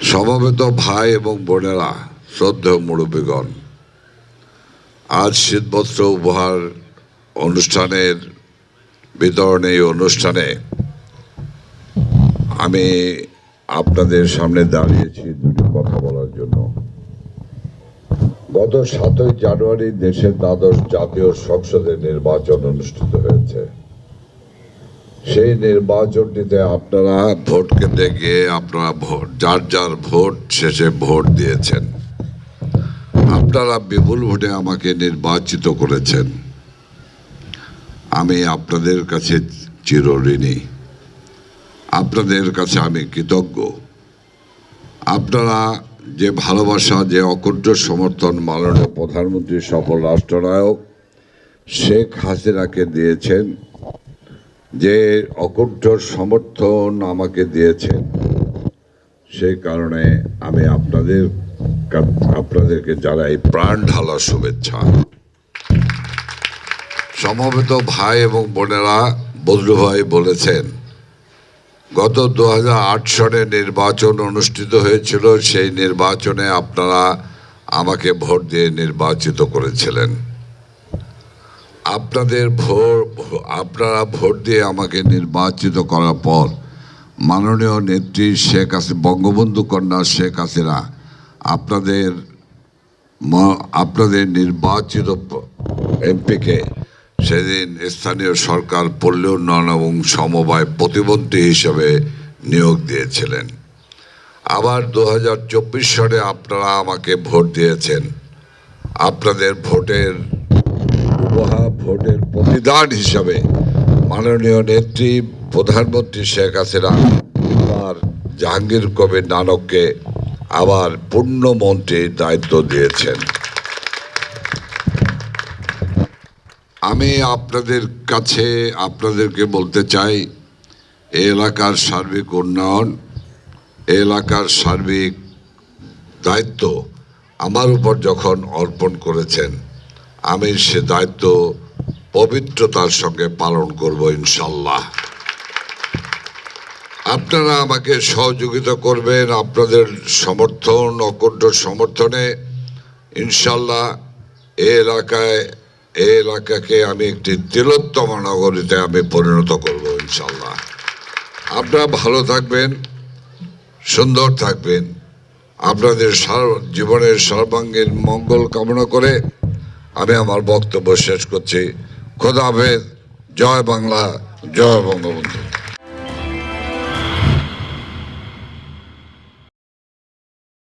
সমবেত ভাই এবং বোনেরা শ্রদ্ধেয় মুরব্বীগণ, আজ শীতবস্ত্র উপহার অনুষ্ঠানের বিতরণ অনুষ্ঠানে আমি আপনাদের সামনে দাঁড়িয়েছি দুটি কথা বলার জন্য। গত সাতই জানুয়ারি দেশের দ্বাদশ জাতীয় সংসদের নির্বাচন অনুষ্ঠিত হয়েছে। সেই নির্বাচনটিতে আপনারা ভোট কেন্দ্রে গিয়ে আপনারা ভোট, যার যার ভোট শেষে ভোট দিয়েছেন। আপনারা বিপুল ভোটে আমাকে নির্বাচিত করেছেন। আমি আপনাদের কাছে চিরঋণী। আপনাদের কাছে আমি কৃতজ্ঞ। আপনারা যে ভালোবাসা, যে অকুণ্ঠ সমর্থন মাননীয় প্রধানমন্ত্রী, সফল রাষ্ট্রনায়ক শেখ হাসিনাকে দিয়েছেন যে অকুণ্ঠ সমর্থন আমাকে দিয়েছেন সেই কারণে আমি আপনাদের আপনাদেরকে জানাই প্রাণ ঢালা শুভেচ্ছা। সমবেত ভাই এবং বোনেরা বদরু ভাই বলেছেন, গত দু সনে নির্বাচন অনুষ্ঠিত হয়েছিল, সেই নির্বাচনে আপনারা আমাকে ভোট দিয়ে নির্বাচিত করেছিলেন। আপনাদের ভোট আপনারা ভোট দিয়ে আমাকে নির্বাচিত করার পর মাননীয় নেত্রী শেখ হাসিনা বঙ্গবন্ধু কন্যা শেখ হাসিনা, আপনাদের আপনাদের নির্বাচিত এমপিকে সেদিন স্থানীয় সরকার পল্লী উন্নয়ন এবং সমবায় প্রতিমন্ত্রী হিসেবে নিয়োগ দিয়েছিলেন। আবার দু হাজার চব্বিশ সালে আপনারা আমাকে ভোট দিয়েছেন। আপনাদের ভোটের উপহার ভোটের প্রতিদান হিসাবে মাননীয় নেত্রী প্রধানমন্ত্রী শেখ হাসিনা আর জাহাঙ্গীর কবির নানককে আবার পূর্ণমন্ত্রীর দায়িত্ব দিয়েছেন। আমি আপনাদের কাছে আপনাদেরকে বলতে চাই এই এলাকার সার্বিক উন্নয়ন এলাকার সার্বিক দায়িত্ব আমার উপর যখন অর্পণ করেছেন আমি সে দায়িত্ব পবিত্রতার সঙ্গে পালন করব ইনশাল্লাহ আপনারা আমাকে সহযোগিতা করবেন, আপনাদের সমর্থন, অকুণ্ঠ সমর্থনে। ইনশাল্লাহ এ এলাকায়, এ এলাকাকে আমি একটি তিলোত্তম নগরীতে আমি পরিণত করব ইনশাল্লাহ আপনারা ভালো থাকবেন, সুন্দর থাকবেন। আপনাদের সার- জীবনের সর্বাঙ্গীন মঙ্গল কামনা করে আমি আমার বক্তব্য শেষ করছি। খোদা হাফেজ। জয় বাংলা জয় বঙ্গবন্ধু।